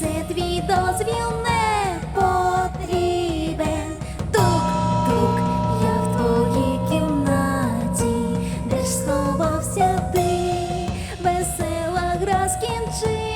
це твій дозвіл не потрібен. Тук, тук, я в твоїй кімнаті, де ж сховався ти, весела гра скінчи.